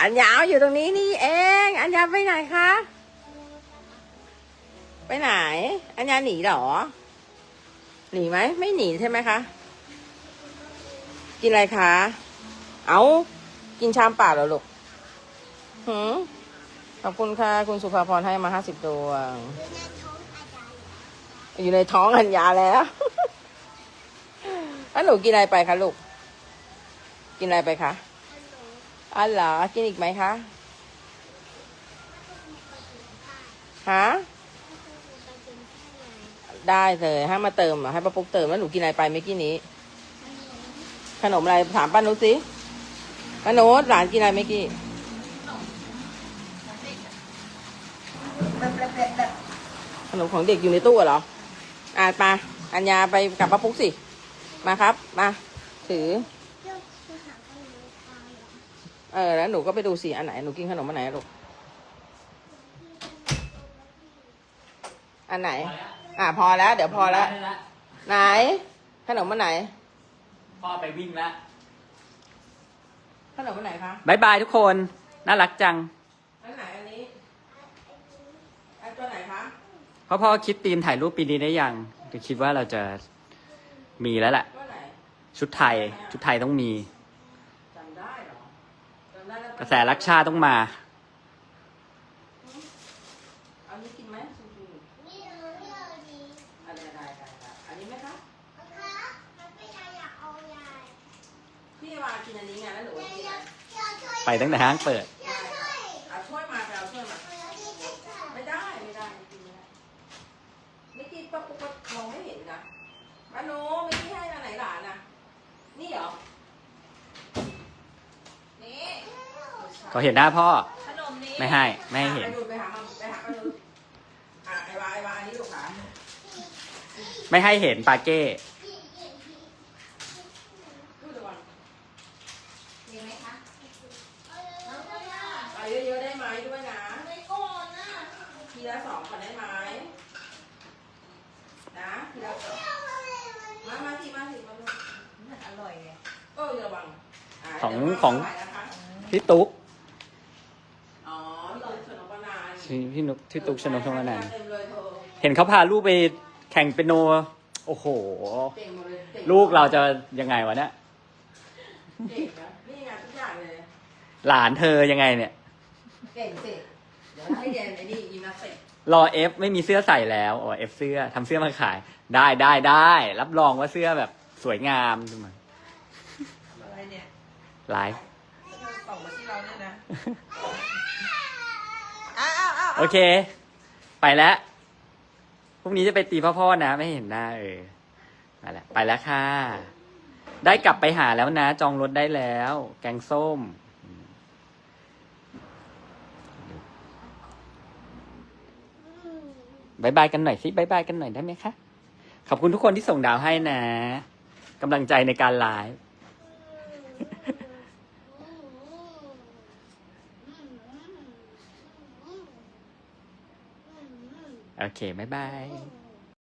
อันยาวอยู่ตรงนี้นี่เอง อันยาไปไหนคะ ไปไหน อันยาหนีหรอ หนีไหม ไม่หนีใช่ไหมคะ กินอะไรคะ เอากินชามเปล่าเหรอลูกหืมขอบคุณค่ะ คุณสุภาพรให้มาห้าสิบดวง อยู่ในท้องอัญญาแล้ว แล้วหนูกินอะไรไปคะลูก กินอะไรไปคะ อ๋อเหรอกินอีกไหมคะฮะได้เลยให้มาเติมเหรอให้ป้าปุ๊กเติมแล้วหนูกินอะไรไปเมื่อกี้นี้ ขนมอะไรถามป้านุชสิป้านุชหลานกินอะไรเมื่อกี้ขนมของเด็กอยู่ในตู้เหรออะมาอัญญาไปกับป้าปุ๊กสิ มาครับ มา ถือ เออแล้วหนูก็ไปดูสิอันไหนหนูกินขนมอันไหนอะลูกอันไหน อะพอแล้ว เดี๋ยวพอแล้ว ได้ละไหน ขนมอันไหน พ่อไปวิ่งแล้วขนมอันไหนคะบายบายทุกคน น่ารักจัง อันไหนอันนี้อันตัวไหนคะพ่อพ่อคิดธีมถ่ายรูปปีนี้ได้ยังก็คิดว่าเราจะมีแล้วแหละ ตัวไหน ชุดไทย ชุดไทยต้องมี จำได้เหรอจำได้แล้ว กระแสรักชาติต้องมาเอานี้กินไหมซูชิอันนี้ได้ได้ได้อันนี้ไหมคะ พี่วากินอันนี้ไงแล้วหนูกินอะไรไปตั้งแต่ห้างเปิด เอาช่วยมาไปเอาช่วยมา ไม่ได้ไม่ได้ไม่กินไม่ได้ไม่กินปั๊บปุ๊บปั๊บมองไม่เห็นนะมาโนไม่กินให้อันไหนหลานนะนี่เหรอ นี่ เขาเห็นหน้าพ่อ ขนมนี้ไม่ให้ ไม่ให้เห็น ไปดูไปหามาไปหามาดูอะไอวาไอวาอันนี้ลูกขาไม่ให้เห็นปาเก้ ดูดูก่อนเอาเยอะๆได้ไหมด้วยนะทีละสองก่อนได้ไหมนะทีละสองมามาทีมาทีมาดูอร่อยไงก็ระวังะของเดี๋ยวของมาใหม่นะคะ พี่ตุ๊ก อ๋อพี่ตุ๊กชนกวนา พี่พี่นุกพี่ตุ๊กชนกชนกนานเต็มเลยเธอเห็นเขาพาลูกไปแข่งเปียโน โอ้โหเต็มหมดเลยต็มลูกเราจะยังไงวะเนี่ยเก่งนะนี่ไงทุกอย่างเลยหลานเธอยังไงเนี่ยเก่งสิเดี๋ยวให้เรียนไอ้นี่ยิมนาสติกรอเอฟไม่มีเสื้อใส่แล้วอ๋อเอฟเสื้อทำเสื้อมาขาย ได้ได้ได้รับรองว่าเสื้อแบบสวยงามดูมาอะไรเนี่ยไลฟ์ส่งมาที่เราเนี่ยนะอ้าวอ้าวอ้าว โอเค ไปแล้วพรุ่งนี้จะไปตีพ่อพ่อนะไม่เห็นหน้าเออมาแล้วไปแล้วค่ะ ได้กลับไปหาแล้วนะ จองรถได้แล้ว แกงส้ม บายบายกันหน่อยสิบายบายกันหน่อยได้ไหมคะ ขอบคุณทุกคนที่ส่งดาวให้นะกำลังใจในการไลฟ์ โอเค บ๊ายบาย